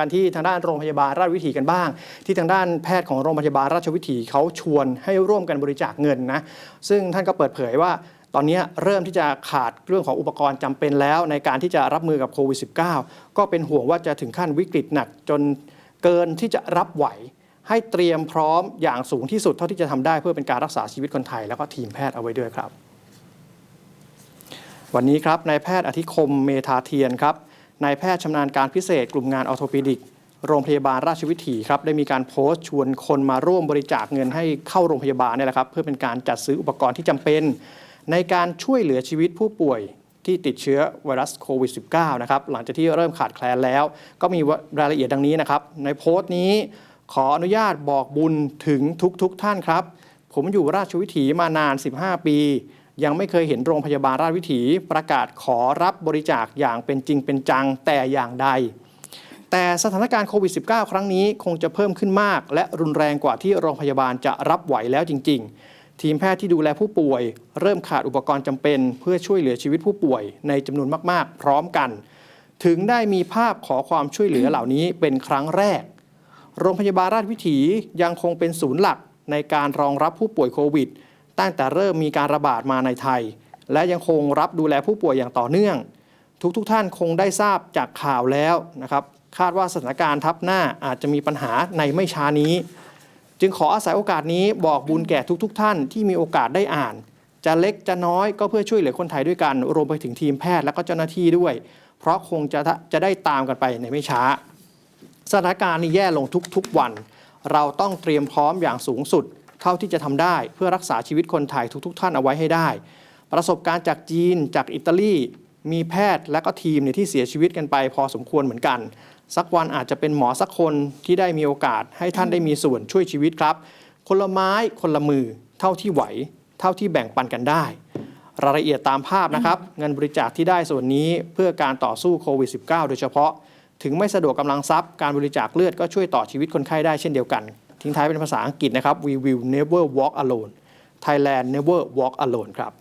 กันที่ทางด้านโรงพยาบาลราชวิถีกันบ้าง ที่ทางด้านแพทย์ของโรงพยาบาลราชวิถีเขาชวนให้ร่วมกันบริจาคเงินนะซึ่งท่านก็เปิดเผยว่าตอนนี้เริ่มที่จะขาดเรื่องของอุปกรณ์จำเป็นแล้ว ในการที่จะรับมือกับโควิด -19 ก็เป็นห่วงว่าจะถึงขั้นวิกฤตหนักจนเกินที่จะรับไหว ให้เตรียมพร้อมอย่างสูงที่สุดเท่าที่จะทำได้เพื่อเป็นการรักษาชีวิตคนไทย แล้วก็ทีมแพทย์เอาไว้ด้วยครับ วันนี้ครับนายแพทย์อธิคมเมธาเทียนครับ นายแพทย์ชำนาญการพิเศษกลุ่มงานออโทปิดิก โรงพยาบาลราชวิถีครับได้มีการโพสต์ชวนคนมาร่วมบริจาคเงินให้เข้าโรงพยาบาลเนี่ยแหละครับเพื่อเป็นการจัดซื้ออุปกรณ์ที่จำเป็น ในการช่วยเหลือชีวิตผู้ป่วยที่ติดเชื้อไวรัสโควิด -19 นะครับหลังจากที่เริ่มขาดแคลนแล้ว ก็มีรายละเอียดดังนี้นะครับ ในโพสต์นี้ขออนุญาตบอกบุญถึงทุกๆทท่านครับ ผมอยู่ราชวิถีมานาน 15 ปี ยังไม่เคยเห็นโรงพยาบาลราชวิถีประกาศขอรับบริจาคอย่างเป็นจริงเป็นจังแต่อย่างใด แต่สถานการณ์โควิด -19 ครั้งนี้คงจะเพิ่มขึ้นมาก และรุนแรงกว่าที่โรงพยาบาลจะรับไหวแล้วจริง ๆ ทีมแพทย์ที่ดูแลผู้ป่วย เริ่มขาดอุปกรณ์จำเป็น เพื่อช่วยเหลือชีวิตผู้ป่วยในจำนวนมากๆ พร้อมกัน ถึงได้มีภาพขอความช่วยเหลือเหล่านี้เป็นครั้งแรก โรงพยาบาลราชวิถียังคงเป็นศูนย์หลักในการรองรับผู้ป่วยโควิด ตั้งแต่เริ่มมีการระบาดมาในไทย และยังคงรับดูแลผู้ป่วยอย่างต่อเนื่อง ทุกๆทท่านคงได้ทราบจากข่าวแล้วนะครับ คาดว่าสถานการณ์ทับหน้าอาจจะมีปัญหาในไม่ช้านี้ จึงขออาศัยโอกาสนี้บอกบุญแก่ทุกๆทท่านที่มีโอกาสได้อ่าน จะเล็กจะน้อยก็เพื่อช่วยเหลือคนไทยด้วยกัน รวมไปถึงทีมแพทย์และก็เจ้าหน้าที่ด้วย เพราะคงจะจะได้ตามกันไปในไม่ช้า สถานการณ์นี้แย่ลงทุกๆวัน เราต้องเตรียมพร้อมอย่างสูงสุด เท่าที่จะทำได้ เพื่อรักษาชีวิตคนไทยทุก ๆ ท่านเอาไว้ให้ได้ ประสบการณ์จากจีนจากอิตาลีมีแพทย์และก็ทีมเนี่ยที่เสียชีวิตกันไปพอสมควรเหมือนกัน สักวันอาจจะเป็นหมอสักคนที่ได้มีโอกาสให้ท่านได้มีส่วนช่วยชีวิตครับ คนละไม้คนละมือเท่าที่ไหว เท่าที่แบ่งปันกันได้ รายละเอียดตามภาพนะครับ เงินบริจาคที่ได้ส่วนนี้เพื่อการต่อสู้โควิด -19 โดยเฉพาะ ถึงไม่สะดวกกำลังทรัพย์การบริจาคเลือดก็ช่วยต่อชีวิตคนไข้ได้เช่นเดียวกัน ทิ้งท้ายเป็นภาษาอังกฤษนะครับ we will never walk alone Thailand never walk alone ครับ